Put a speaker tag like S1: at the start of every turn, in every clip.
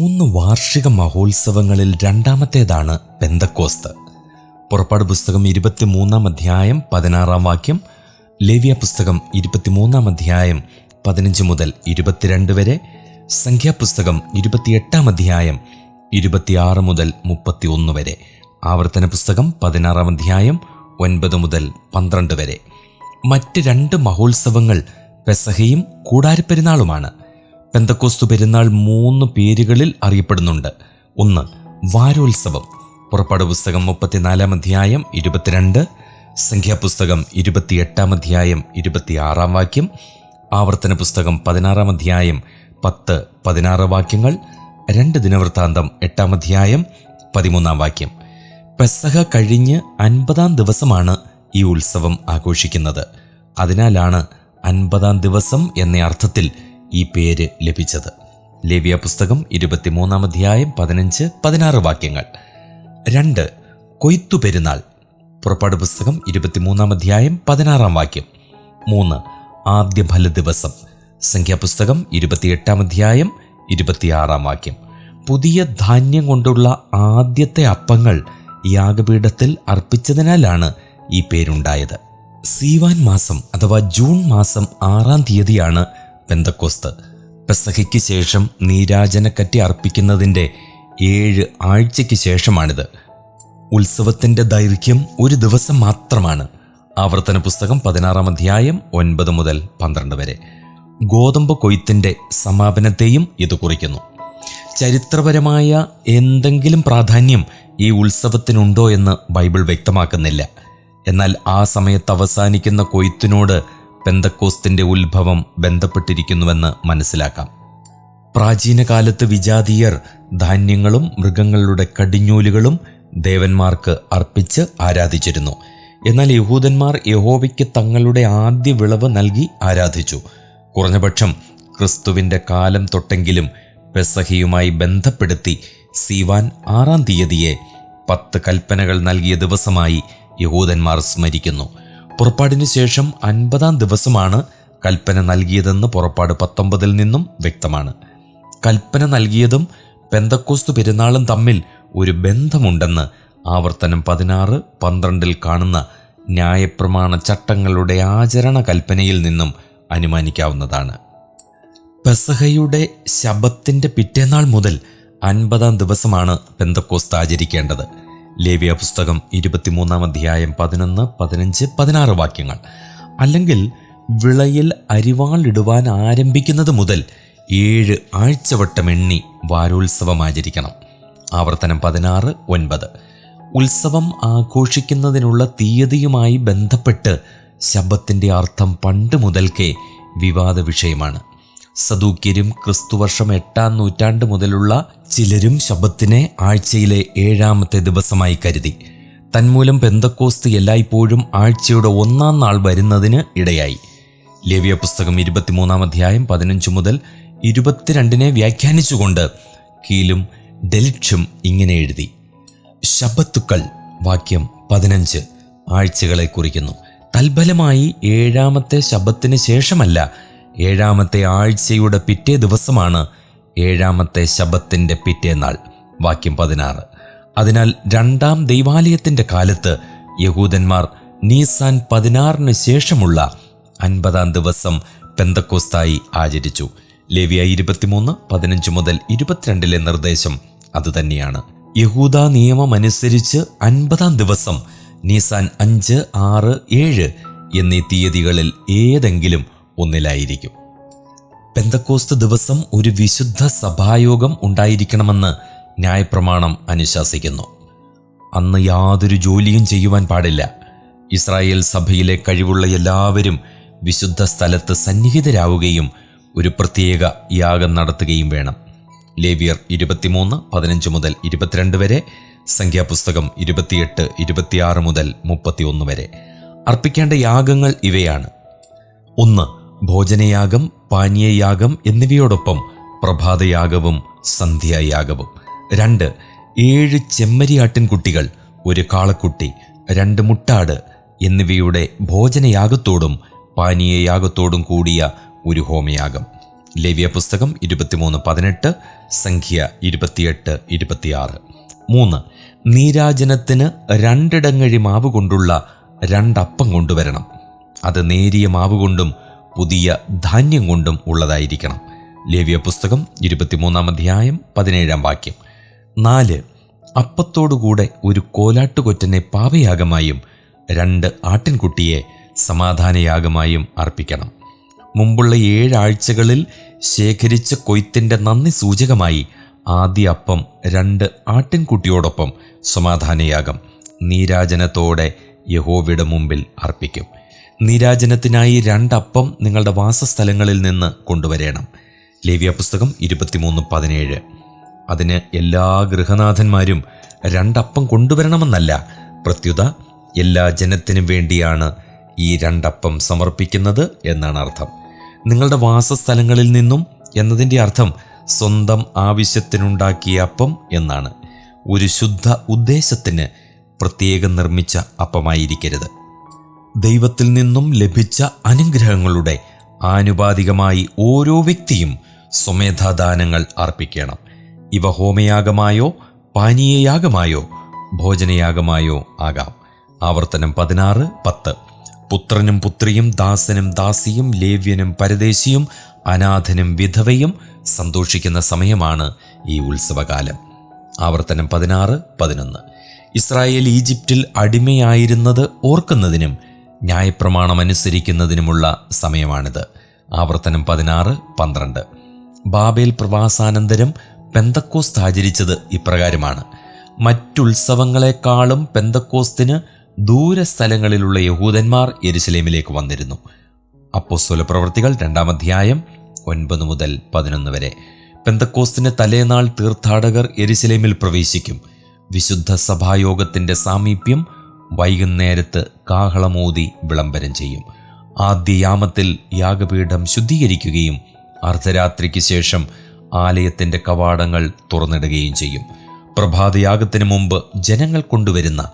S1: മൂന്ന് വാർഷിക മഹോത്സവങ്ങളിൽ രണ്ടാമത്തേതാണ് പെന്തക്കോസ്ത്. പുറപ്പാട് പുസ്തകം ഇരുപത്തിമൂന്നാം അധ്യായം പതിനാറാം വാക്യം ലേവ്യ പുസ്തകം ഇരുപത്തിമൂന്നാം അധ്യായം പതിനഞ്ച് മുതൽ ഇരുപത്തിരണ്ട് വരെ സംഖ്യാപുസ്തകം ഇരുപത്തിയെട്ടാം അധ്യായം ഇരുപത്തിയാറ് മുതൽ മുപ്പത്തിയൊന്ന് വരെ ആവർത്തന പുസ്തകം പതിനാറാം അധ്യായം ഒൻപത് മുതൽ പന്ത്രണ്ട് വരെ. മറ്റ് രണ്ട് മഹോത്സവങ്ങൾ പെസഹയും കൂടാരപ്പെരുന്നാളുമാണ്. പെന്തക്കോസ്തു പെരുന്നാൾ മൂന്ന് പേരുകളിൽ അറിയപ്പെടുന്നുണ്ട്. ഒന്ന് വാരോത്സവം. പുറപ്പാട് പുസ്തകം മുപ്പത്തിനാലാം അധ്യായം ഇരുപത്തിരണ്ട് സംഖ്യാപുസ്തകം ഇരുപത്തിയെട്ടാം അധ്യായം ഇരുപത്തിയാറാം വാക്യം ആവർത്തന പുസ്തകം പതിനാറാം അധ്യായം പത്ത് പതിനാറ് വാക്യങ്ങൾ രണ്ട് ദിനവൃത്താന്തം എട്ടാം അധ്യായം പതിമൂന്നാം വാക്യം. പെസഹ കഴിഞ്ഞ് അൻപതാം ദിവസമാണ് ഈ ഉത്സവം ആഘോഷിക്കുന്നത്. അതിനാലാണ് അൻപതാം ദിവസം എന്ന അർത്ഥത്തിൽ ഈ പേര് ലഭിച്ചത്. ലേവ്യ പുസ്തകം ഇരുപത്തിമൂന്നാം അധ്യായം പതിനഞ്ച് പതിനാറ് വാക്യങ്ങൾ. രണ്ട് കൊയ്ത്തു പെരുന്നാൾ. പുറപ്പാട് പുസ്തകം ഇരുപത്തിമൂന്നാം അധ്യായം പതിനാറാം വാക്യം. മൂന്ന് ആദ്യ ഫല ദിവസം സംഖ്യാപുസ്തകം ഇരുപത്തിയെട്ടാം അധ്യായം ഇരുപത്തിയാറാം വാക്യം. പുതിയ ധാന്യം കൊണ്ടുള്ള ആദ്യത്തെ അപ്പങ്ങൾ യാഗപീഠത്തിൽ അർപ്പിച്ചതിനാലാണ് ഈ പേരുണ്ടായത്. സീവാൻ മാസം അഥവാ ജൂൺ മാസം ആറാം തീയതിയാണ് പെന്തക്കോസ്ത്. പെസഹയ്ക്ക് ശേഷം നീരാജനക്കറ്റി അർപ്പിക്കുന്നതിന്റെ ഏഴ് ആഴ്ചയ്ക്ക് ശേഷമാണിത്. ഉത്സവത്തിന്റെ ദൈർഘ്യം ഒരു ദിവസം മാത്രമാണ്. ആവർത്തന പുസ്തകം പതിനാറാം അധ്യായം ഒൻപത് മുതൽ പന്ത്രണ്ട് വരെ. ഗോതമ്പ് കൊയ്ത്തിന്റെ സമാപനത്തെയും ഇത് കുറിക്കുന്നു. ചരിത്രപരമായ എന്തെങ്കിലും പ്രാധാന്യം ഈ ഉത്സവത്തിനുണ്ടോ എന്ന് ബൈബിൾ വ്യക്തമാക്കുന്നില്ല. എന്നാൽ ആ സമയത്ത് അവസാനിക്കുന്ന കൊയ്ത്തിനോട് പെന്തക്കോസ്തിന്റെ ഉത്ഭവം ബന്ധപ്പെട്ടിരിക്കുന്നുവെന്ന് മനസ്സിലാക്കാം. പ്രാചീന കാലത്ത് വിജാതീയർ ധാന്യങ്ങളും മൃഗങ്ങളുടെ കടിഞ്ഞൂലുകളും ദേവന്മാർക്ക് അർപ്പിച്ച് ആരാധിച്ചിരുന്നു. എന്നാൽ യഹൂദന്മാർ യഹോവയ്ക്ക് തങ്ങളുടെ ആദ്യ വിളവ് നൽകി ആരാധിച്ചു. കുറഞ്ഞപക്ഷം ക്രിസ്തുവിന്റെ കാലം തൊട്ടെങ്കിലും പെസഹിയുമായി ബന്ധപ്പെടുത്തി സീവാൻ ആറാം തീയതിയെ പത്ത് കൽപ്പനകൾ നൽകിയ ദിവസമായി യഹൂദന്മാർ സ്മരിക്കുന്നു. പുറപ്പാടിനു ശേഷം അൻപതാം ദിവസമാണ് കൽപ്പന നൽകിയതെന്ന് പുറപ്പാട് പത്തൊമ്പതിൽ നിന്നും വ്യക്തമാണ്. കൽപ്പന നൽകിയതും പെന്തക്കോസ്തു പെരുന്നാളും തമ്മിൽ ഒരു ബന്ധമുണ്ടെന്ന് ആവർത്തനം പതിനാറ് പന്ത്രണ്ടിൽ കാണുന്ന ന്യായപ്രമാണ ചട്ടങ്ങളുടെ ആചരണ കൽപ്പനയിൽ നിന്നും അനുമാനിക്കാവുന്നതാണ്. പെസഹയുടെ ശബത്തിന്റെ പിറ്റേന്നാൾ മുതൽ അൻപതാം ദിവസമാണ് പെന്തക്കോസ്ത് ആചരിക്കേണ്ടത്. ലേവ്യ പുസ്തകം ഇരുപത്തിമൂന്നാം അധ്യായം പതിനൊന്ന് പതിനഞ്ച് പതിനാറ് വാക്യങ്ങൾ. അല്ലെങ്കിൽ വിളയിൽ അരിവാളിടുവാൻ ആരംഭിക്കുന്നത് മുതൽ ഏഴ് ആഴ്ചവട്ടം എണ്ണി വാരോത്സവം ആചരിക്കണം. ആവർത്തനം പതിനാറ് ഒൻപത്. ഉത്സവം ആഘോഷിക്കുന്നതിനുള്ള തീയതിയുമായി ബന്ധപ്പെട്ട് ശബ്ദത്തിന്റെ അർത്ഥം പണ്ട് മുതൽക്കേ വിവാദ വിഷയമാണ് സദൂക്യരും ക്രിസ്തുവർഷം എട്ടാം നൂറ്റാണ്ട് മുതലുള്ള ചിലരും ശബത്തിനെ ആഴ്ചയിലെ ഏഴാമത്തെ ദിവസമായി കരുതി. തന്മൂലം പെന്തക്കോസ്ത് എല്ലായ്പ്പോഴും ആഴ്ചയുടെ ഒന്നാം നാൾ വരുന്നതിന് ഇടയായി. ലേവ്യ പുസ്തകം ഇരുപത്തിമൂന്നാം അധ്യായം പതിനഞ്ച് മുതൽ ഇരുപത്തിരണ്ടിനെ വ്യാഖ്യാനിച്ചുകൊണ്ട് കീലും ഡെലിക്ഷും ഇങ്ങനെ എഴുതി. ശബത്തുക്കൾ വാക്യം പതിനഞ്ച് ആഴ്ചകളെ കുറിക്കുന്നു. തൽഫലമായി ഏഴാമത്തെ ശബത്തിന് ശേഷമല്ല ഏഴാമത്തെ ആഴ്ചയുടെ പിറ്റേ ദിവസമാണ് ഏഴാമത്തെ ശബത്തിന്റെ പിറ്റേനാൾ വാക്യം പതിനാറ്. അതിനാൽ രണ്ടാം ദൈവാലയത്തിന്റെ കാലത്ത് യഹൂദന്മാർ നീസാൻ പതിനാറിന് ശേഷമുള്ള അൻപതാം ദിവസം പെന്തക്കോസ്തായി ആചരിച്ചു. ലേവിയ ഇരുപത്തിമൂന്ന് പതിനഞ്ച് മുതൽ ഇരുപത്തിരണ്ടിലെ നിർദ്ദേശം അതുതന്നെയാണ്. യഹൂദ നിയമമനുസരിച്ച് അൻപതാം ദിവസം നീസാൻ അഞ്ച് ആറ് ഏഴ് എന്നീ തീയതികളിൽ ഏതെങ്കിലും ഒന്നിലായിരിക്കും. പെന്തക്കോസ്ത് ദിവസം ഒരു വിശുദ്ധ സഭായോഗം ഉണ്ടായിരിക്കണമെന്ന് ന്യായപ്രമാണം അനുശാസിക്കുന്നു. അന്ന് യാതൊരു ജോലിയും ചെയ്യുവാൻ പാടില്ല. ഇസ്രായേൽ സഭയിലെ കഴിവുള്ള എല്ലാവരും വിശുദ്ധ സ്ഥലത്ത് സന്നിഹിതരാവുകയും ഒരു പ്രത്യേക യാഗം നടത്തുകയും വേണം. ലേവിയർ ഇരുപത്തിമൂന്ന് പതിനഞ്ച് മുതൽ ഇരുപത്തിരണ്ട് വരെ സംഖ്യാപുസ്തകം ഇരുപത്തിയെട്ട് ഇരുപത്തിയാറ് മുതൽ മുപ്പത്തിയൊന്ന് വരെ. അർപ്പിക്കേണ്ട യാഗങ്ങൾ ഇവയാണ്. ഒന്ന് ഭോജനയാഗം പാനീയയാഗം എന്നിവയോടൊപ്പം പ്രഭാതയാഗവും സന്ധ്യായാഗവും. രണ്ട് ഏഴ് ചെമ്മരിയാട്ടിൻകുട്ടികൾ ഒരു കാളക്കുട്ടി രണ്ട് മുട്ടാട് എന്നിവയുടെ ഭോജനയാഗത്തോടും പാനീയയാഗത്തോടും കൂടിയ ഒരു ഹോമയാഗം. ലവ്യ പുസ്തകം ഇരുപത്തിമൂന്ന് പതിനെട്ട് സംഖ്യ ഇരുപത്തിയെട്ട് ഇരുപത്തിയാറ്. മൂന്ന് നീരാജനത്തിന് രണ്ടിടങ്ങഴി മാവ് കൊണ്ടുള്ള രണ്ടപ്പം കൊണ്ടുവരണം. അത് നേരിയ മാവ് കൊണ്ടും പുതിയ ധാന്യം കൊണ്ടും ഉള്ളതായിരിക്കണം. ലേവ്യ പുസ്തകം ഇരുപത്തിമൂന്നാം അധ്യായം പതിനേഴാം വാക്യം. നാല് അപ്പത്തോടുകൂടെ ഒരു കോലാട്ടുകൊറ്റനെ പാപയാഗമായും രണ്ട് ആട്ടിൻകുട്ടിയെ സമാധാനയാഗമായും അർപ്പിക്കണം. മുമ്പുള്ള ഏഴാഴ്ചകളിൽ ശേഖരിച്ച കൊയ്ത്തിന്റെ നന്ദി സൂചകമായി ആദ്യ അപ്പം രണ്ട് ആട്ടിൻകുട്ടിയോടൊപ്പം സമാധാനയാഗം നീരാജനത്തോടെ യഹോവയുടെ മുമ്പിൽ അർപ്പിക്കും. നീരാജനത്തിനായി രണ്ടപ്പം നിങ്ങളുടെ വാസസ്ഥലങ്ങളിൽ നിന്ന് കൊണ്ടുവരേണം. ലേവ്യ പുസ്തകം ഇരുപത്തിമൂന്ന് പതിനേഴ്. അതിന് എല്ലാ ഗൃഹനാഥന്മാരും രണ്ടപ്പം കൊണ്ടുവരണമെന്നല്ല പ്രത്യുത എല്ലാ ജനത്തിനും വേണ്ടിയാണ് ഈ രണ്ടപ്പം സമർപ്പിക്കുന്നത് എന്നാണ് അർത്ഥം. നിങ്ങളുടെ വാസസ്ഥലങ്ങളിൽ നിന്നും എന്നതിന്റെ അർത്ഥം സ്വന്തം ആവശ്യത്തിനുണ്ടാക്കിയ അപ്പം എന്നാണ്. ഒരു ശുദ്ധ ഉദ്ദേശത്തിന് പ്രത്യേകം നിർമ്മിച്ച അപ്പമായിരിക്കരുത്. ദൈവത്തിൽ നിന്നും ലഭിച്ച അനുഗ്രഹങ്ങളുടെ ആനുപാതികമായി ഓരോ വ്യക്തിയും സ്വമേധാദാനങ്ങൾ അർപ്പിക്കണം. ഇവ ഹോമയാഗമായോ പാനീയയാഗമായോ ഭോജനയാഗമായോ ആകാം. ആവർത്തനം പതിനാറ് പത്ത്. പുത്രനും പുത്രിയും ദാസനും ദാസിയും ലേവ്യനും പരദേശിയും അനാഥനും വിധവയും സന്തോഷിക്കുന്ന സമയമാണ് ഈ ഉത്സവകാലം. ആവർത്തനം പതിനാറ് പതിനൊന്ന്. ഇസ്രായേൽ ഈജിപ്തിൽ അടിമയായിരുന്നത് ഓർക്കുന്നതിനും ന്യായപ്രമാണം അനുസരിക്കുന്നതിനുമുള്ള സമയമാണിത്. ആവർത്തനം പതിനാറ് പന്ത്രണ്ട്. ബാബേൽ പ്രവാസാനന്തരം പെന്തക്കോസ്ത് ആചരിച്ചത് ഇപ്രകാരമാണ്. മറ്റുത്സവങ്ങളെക്കാളും പെന്തക്കോസ്തിന് ദൂരസ്ഥലങ്ങളിലുള്ള യഹൂദന്മാർ യെരുസലേമിലേക്ക് വന്നിരുന്നു. അപ്പോസ്വല പ്രവൃത്തികൾ രണ്ടാം അധ്യായം ഒൻപത് മുതൽ പതിനൊന്ന് വരെ. പെന്തക്കോസ്തിന് തലേനാൾ തീർത്ഥാടകർ എരുസലേമിൽ പ്രവേശിക്കും. വിശുദ്ധ സഭായോഗത്തിന്റെ സാമീപ്യം വൈകുന്നേരത്ത് കാഹളമോതി വിളംബരം ചെയ്യും. ആദ്യയാമത്തിൽ യാഗപീഠം ശുദ്ധീകരിക്കുകയും അർദ്ധരാത്രിക്ക് ശേഷം ആലയത്തിന്റെ കവാടങ്ങൾ തുറന്നിടുകയും ചെയ്യും. പ്രഭാതയാഗത്തിന് മുമ്പ് ജനങ്ങൾ കൊണ്ടുവരുന്ന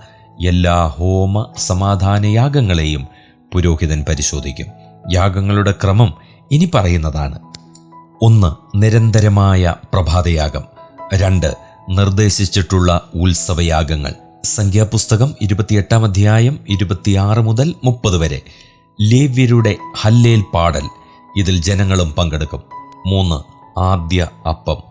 S1: എല്ലാ ഹോമ സമാധാന യാഗങ്ങളെയും പുരോഹിതൻ പരിശോധിക്കും. യാഗങ്ങളുടെ ക്രമം ഇനി പറയുന്നതാണ്. ഒന്ന് നിരന്തരമായ പ്രഭാതയാഗം. രണ്ട് നിർദ്ദേശിച്ചിട്ടുള്ള ഉത്സവയാഗങ്ങൾ. സംഖ്യാപുസ്തകം ഇരുപത്തിയെട്ടാം അധ്യായം ഇരുപത്തിയാറ് മുതൽ മുപ്പത് വരെ. ലേവ്യരുടെ ഹല്ലേൽ പാടൽ ഇതിൽ ജനങ്ങളും പങ്കെടുക്കും. മൂന്ന് ആദ്യ അപ്പം.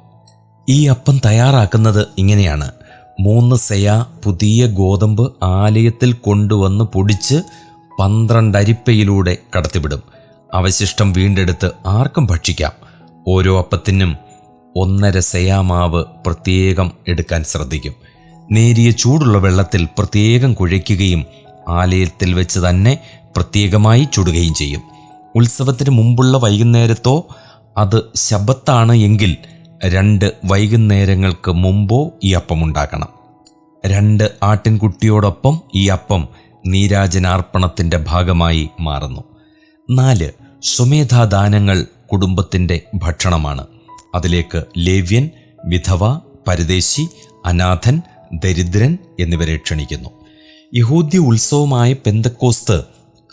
S1: ഈ അപ്പം തയ്യാറാക്കുന്നത് ഇങ്ങനെയാണ്. മൂന്ന് സെയ പുതിയ ഗോതമ്പ് ആലയത്തിൽ കൊണ്ടുവന്ന് പൊടിച്ച് പന്ത്രണ്ടരിപ്പയിലൂടെ കടത്തിവിടും. അവശിഷ്ടം വീണ്ടെടുത്ത് ആർക്കും ഭക്ഷിക്കാം. ഓരോ അപ്പത്തിനും ഒന്നര സയാമാവ് പ്രത്യേകം എടുക്കാൻ ശ്രദ്ധിക്കും. നേരിയ ചൂടുള്ള വെള്ളത്തിൽ പ്രത്യേകം കുഴയ്ക്കുകയും ആലയത്തിൽ വെച്ച് തന്നെ പ്രത്യേകമായി ചുടുകയും ചെയ്യും. ഉത്സവത്തിന് മുമ്പുള്ള വൈകുന്നേരത്തോ അത് ശബത്താണ് എങ്കിൽ രണ്ട് വൈകുന്നേരങ്ങൾക്ക് മുമ്പോ ഈ അപ്പം ഉണ്ടാക്കണം. രണ്ട് ആട്ടിൻകുട്ടിയോടൊപ്പം ഈ അപ്പം നീരാജനാർപ്പണത്തിന്റെ ഭാഗമായി മാറുന്നു. നാല് സ്വമേധാദാനങ്ങൾ കുടുംബത്തിന്റെ ഭക്ഷണമാണ്. അതിലേക്ക് ലേവ്യൻ വിധവ പരദേശി അനാഥൻ ദരിദ്രൻ എന്നിവരെ ക്ഷണിക്കുന്നു. യഹൂദ്യ ഉത്സവമായ പെന്തക്കോസ്ത്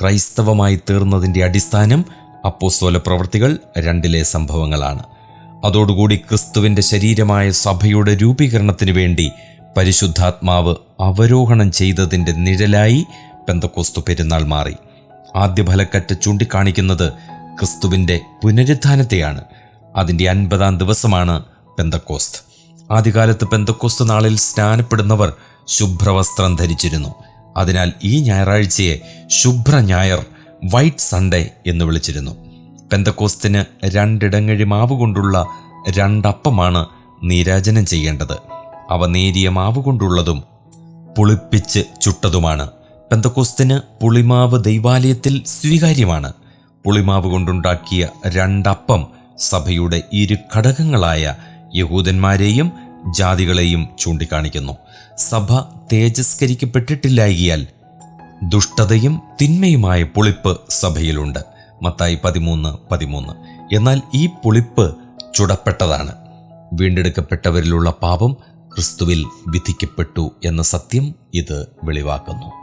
S1: ക്രൈസ്തവമായി തീർന്നതിന്റെ അടിസ്ഥാനം അപ്പോസ്തോല പ്രവൃത്തികൾ രണ്ടിലെ സംഭവങ്ങളാണ്. അതോടുകൂടി ക്രിസ്തുവിന്റെ ശരീരമായ സഭയുടെ രൂപീകരണത്തിന് വേണ്ടി പരിശുദ്ധാത്മാവ് അവരോഹണം ചെയ്തതിന്റെ നിഴലായി പെന്തക്കോസ്തു പെരുന്നാൾ മാറി. ആദ്യ ഫലക്കറ്റ് ചൂണ്ടിക്കാണിക്കുന്നത് ക്രിസ്തുവിന്റെ പുനരുത്ഥാനത്തെയാണ്. അതിന്റെ അൻപതാം ദിവസമാണ് പെന്തക്കോസ്ത്. ആദ്യകാലത്ത് പെന്തക്കോസ്ത് നാളിൽ സ്നാനപ്പെടുന്നവർ ശുഭ്രവസ്ത്രം ധരിച്ചിരുന്നു. അതിനാൽ ഈ ഞായറാഴ്ചയെ ശുഭ്ര ഞായർ വൈറ്റ് സൺഡേ എന്ന് വിളിച്ചിരുന്നു. പെന്തക്കോസ്തിന് രണ്ടിടങ്ങഴി മാവ് കൊണ്ടുള്ള രണ്ടപ്പമാണ് നീരാജനം ചെയ്യേണ്ടത്. അവ നേരിയ മാവ് കൊണ്ടുള്ളതും പുളിപ്പിച്ച് ചുട്ടതുമാണ്. പെന്തക്കോസ്തിന് പുളിമാവ് ദൈവാലയത്തിൽ സ്വീകാര്യമാണ്. പുളിമാവ് കൊണ്ടുണ്ടാക്കിയ രണ്ടപ്പം സഭയുടെ ഇരു ഘടകങ്ങളായ യഹൂദന്മാരെയും ജാതികളെയും ചൂണ്ടിക്കാണിക്കുന്നു. സഭ തേജസ്കരിക്കപ്പെട്ടിട്ടില്ലായികയാൽ ദുഷ്ടതയും തിന്മയുമായ പുളിപ്പ് സഭയിലുണ്ട്. മത്തായി പതിമൂന്ന് പതിമൂന്ന്. എന്നാൽ ഈ പുളിപ്പ് ചുടപ്പെട്ടതാണ്. വീണ്ടെടുക്കപ്പെട്ടവരിലുള്ള പാപം ക്രിസ്തുവിൽ വിധിക്കപ്പെട്ടു എന്ന സത്യം ഇത് വെളിവാക്കുന്നു.